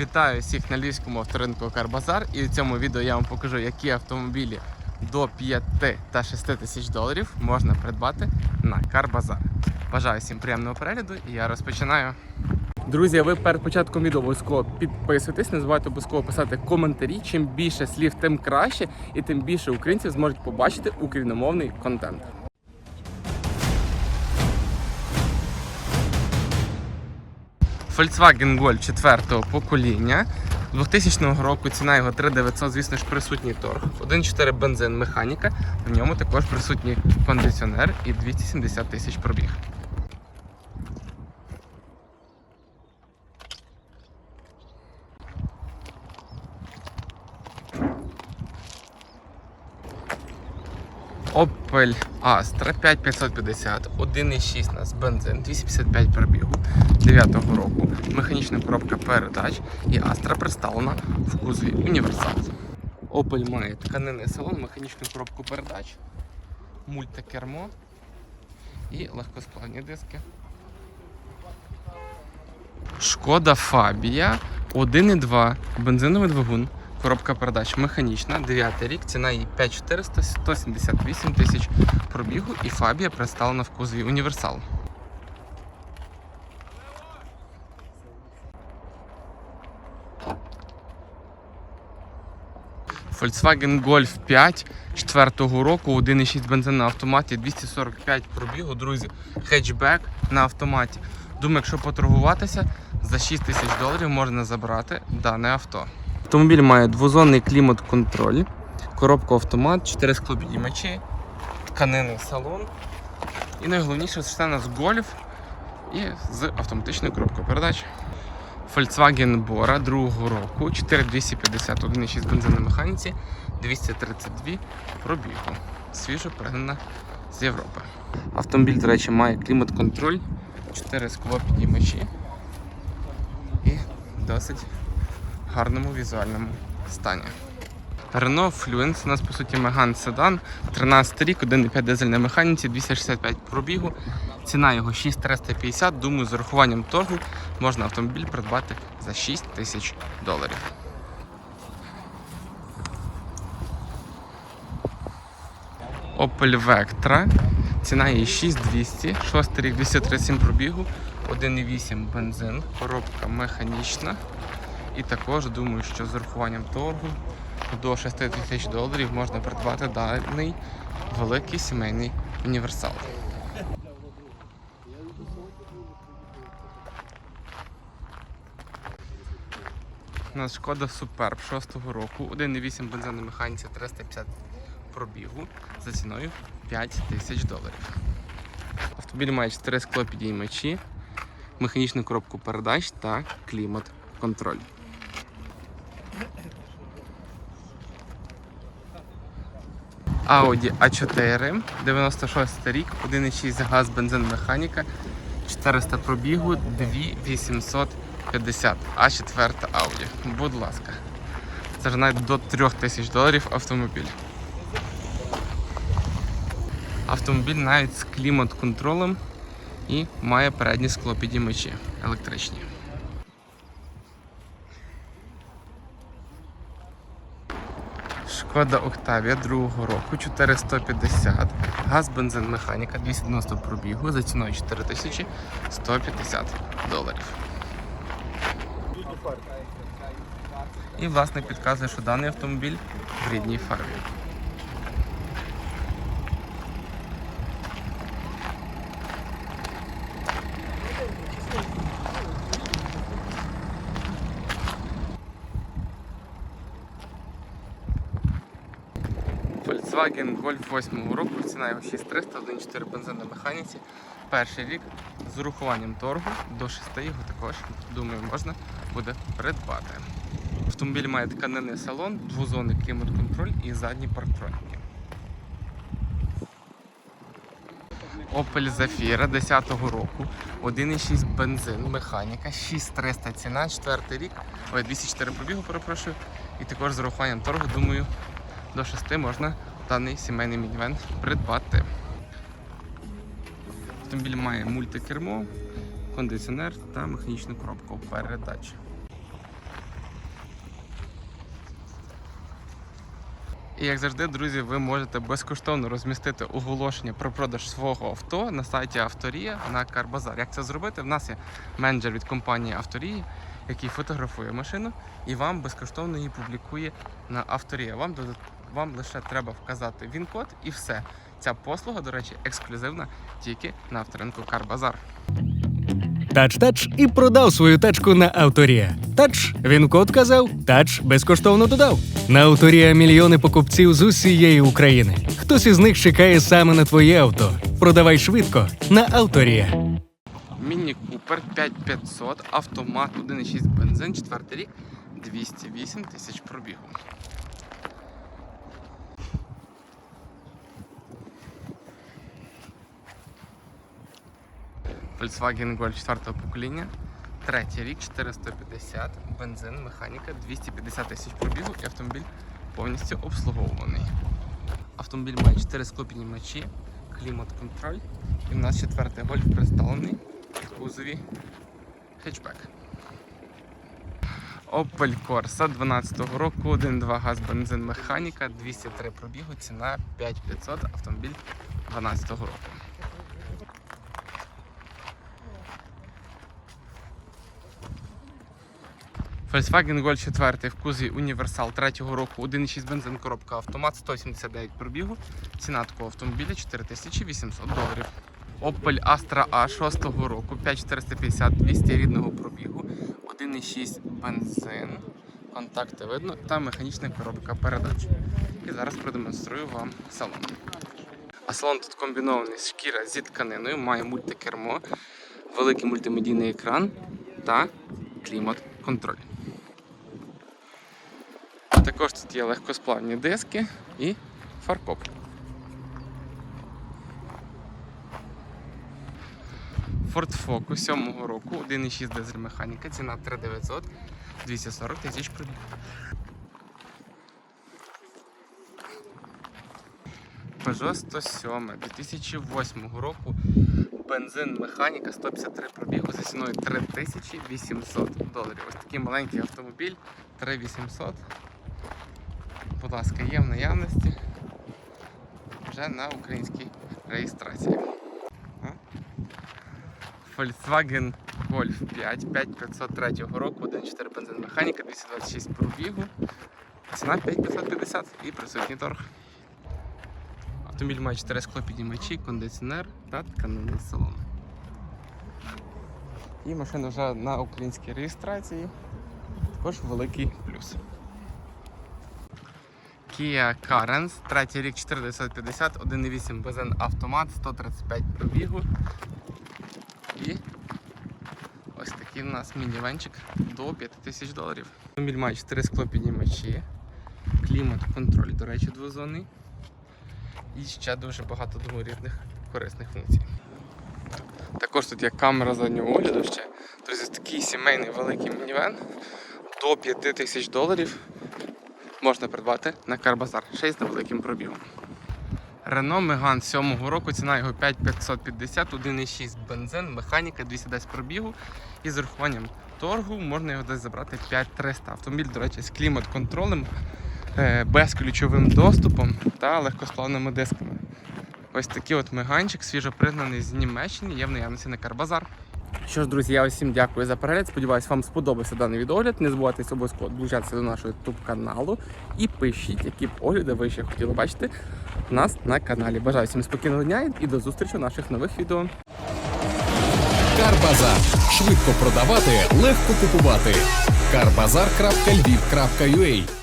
Вітаю всіх на львівському авторинку Карбазар. І в цьому відео я вам покажу, які автомобілі до 5 та 6 тисяч доларів можна придбати на Карбазар. Бажаю всім приємного перегляду і я розпочинаю. Друзі, ви перед початком відео обов'язково підписуйтесь, не забувайте обов'язково писати коментарі. Чим більше слів, тим краще, і тим більше українців зможуть побачити україномовний контент. Volkswagen Golf 4 покоління. 2000 року ціна його 3900, звісно ж, присутній торг. 1.4 бензин механіка. В ньому також присутній кондиціонер і 270 тисяч пробіг. Opel Astra 5550, 1,6 у нас бензин, 255 пробігу 9-го року, механічна коробка передач і Astra представлена в кузові універсал. Opel має тканинний салон, механічну коробку передач, мультикермо і легкосплавні диски. Шкода Фабія 1,2 бензиновий двигун. Коробка передач механічна, 9 рік, ціна її 5400, 178 тисяч пробігу і Фабія представлена в кузові універсал. Volkswagen Golf 5 4 року, 1,6 бензин на автоматі, 245 пробігу, друзі, хетчбек на автоматі. Думаю, якщо поторгуватися, за 6 тисяч доларів можна забрати дане авто. Автомобіль має двозонний клімат-контроль, коробку автомат, 4 склопідіймачі, тканинний салон. І найголовніше це у нас гольф і з автоматичною коробкою передач. Volkswagen Bora другого року, 4250, 1,6 бензин на механіці, 232 пробігу. Свіжо пригнана з Європи. Автомобіль, до речі, має клімат-контроль, 4 склопідіймачі і досить гарному візуальному стані. Renault Fluence у нас по суті Megane седан, 13 рік, 1,5 дизель на механіці, 265 пробігу. Ціна його 6350. Думаю, з урахуванням торгу можна автомобіль придбати за 6 тисяч доларів. Opel Vectra. Ціна її 6200, 6 рік 237 пробігу, 1,8 бензин, коробка механічна. І також думаю, що з урахуванням торгу до 6 тисяч доларів можна придбати даний великий сімейний універсал. У нас шкода Superb 6 року, 1,8 бензин на механіці 350 пробігу за ціною 5 тисяч доларів. Автомобіль має 4 склопідіймачі, механічну коробку передач та клімат-контроль. Audi A4, 96 рік, 1,6 газ, бензин, механіка, 400 пробігу, 2850. А4 Audi. Будь ласка. Це ж навіть до 3000 доларів автомобіль. Автомобіль навіть з клімат-контролем і має передні склопідіймачі електричні. Шкода Октавія другого року 450, газ, бензин, механіка 290 пробігу за ціною 4150 доларів. І власник підказує, що даний автомобіль в рідній фарбі. Volkswagen Golf 8 року, ціна його 6300, 1.4 бензин на механіці. Перший рік з урахуванням торгу до 6 його також, думаю, можна буде придбати. Автомобіль має тканинний салон, двозонний клімат-контроль і задні парктроніки. Opel Zafira 10-го року, 1,6 бензин, механіка, 6300 ціна, 4 рік, ой, 204 пробігу, перепрошую. І також з урахуванням торгу, думаю, до 6 можна даний сімейний мінівен придбати. Автомобіль має мультикермо, кондиціонер та механічну коробку передач. І як завжди, друзі, ви можете безкоштовно розмістити оголошення про продаж свого авто на сайті Авторія на Карбазар. Як це зробити? В нас є менеджер від компанії Авторії, який фотографує машину і вам безкоштовно її публікує на Авторія. Вам вам лише треба вказати він-код і все. Ця послуга, до речі, ексклюзивна тільки на авторинку Карбазар. Тач-тач і продав свою тачку на Авторія. Тач, він код казав, тач безкоштовно додав. На Авторія мільйони покупців з усієї України. Хтось із них чекає саме на твоє авто. Продавай швидко на Авторія. Міні Купер 5500, автомат 1,6 бензин, четвертий рік, 208 тисяч пробігу. Volkswagen Golf 4 покоління, третій рік, 450, бензин, механіка, 250 тисяч пробігу і автомобіль повністю обслуговуваний. Автомобіль має 4 склопіднімачі, клімат-контроль. І в нас четвертий гольф представлений в кузові хетчбек. Opel Corsa 12 року, 1.2 газ, бензин, механіка, 203 пробігу, ціна 5500, автомобіль 12 року. Volkswagen Golf 4 в кузові Універсал 3 року, 1.6 бензин, коробка автомат, 179 пробігу. Ціна такого автомобіля 4800 доларів. Opel Astra A 6 року, 5450, 200 рідного пробігу, 1.6 бензин, контакти видно та механічна коробка передач. І зараз продемонструю вам салон. А салон тут комбінований з шкіра зі тканиною, має мультикермо, великий мультимедійний екран та клімат-контроль. Також тут є легкосплавні диски і фаркоп. Ford Focus 7 року, 1,6 дизель механіка, ціна 3900, 240 тисяч пробіг. Peugeot 107 2008 року, бензин механіка 153 пробігу за ціною 3800 доларів. Ось такий маленький автомобіль 3800. Будь ласка, є в наявності вже на українській реєстрації. Volkswagen Golf 5 5503 року, 1.4 бензин механіка, 226 пробігу. Ціна 5550 і присутній торг. Автомобіль має 4 склопіднімачі, кондиціонер та тканинний салон. І машина вже на українській реєстрації. Також великий плюс. Kia Carens, третій рік 4950, 1.8 бензин автомат, 135 пробігу. І ось такий у нас мінівенчик до 5000 доларів. Автомобіль має 4 склопіднімачі, клімат, контроль, до речі, двозонний. І ще дуже багато другорідних корисних функцій. Також тут є камера заднього огляду ще. Тобто такий сімейний великий мінівен до 5000 доларів можна придбати на Карбазар. Ще й з невеликим пробігом. Renault Megane 7 року, ціна його 5550, 1,6 бензин, механіка, 210 пробігу. І з урахуванням торгу можна його десь забрати 5300. Автомобіль, до речі, з клімат-контролем, е, безключовим доступом та легкосплавними дисками. Ось такий от меганчик, свіжопригнаний з Німеччини, є в наявності на Карбазар. Що ж, друзі, я усім дякую за перегляд. Сподіваюсь, вам сподобався даний відеогляд. Не забувайте обов'язково долучатися до нашого YouTube каналу і пишіть, які б огляди ви ще хотіли бачити нас на каналі. Бажаю всім спокійного дня і до зустрічі у наших нових відео. Карбазар. Швидко продавати, легко купувати. Карбазар.львів.ua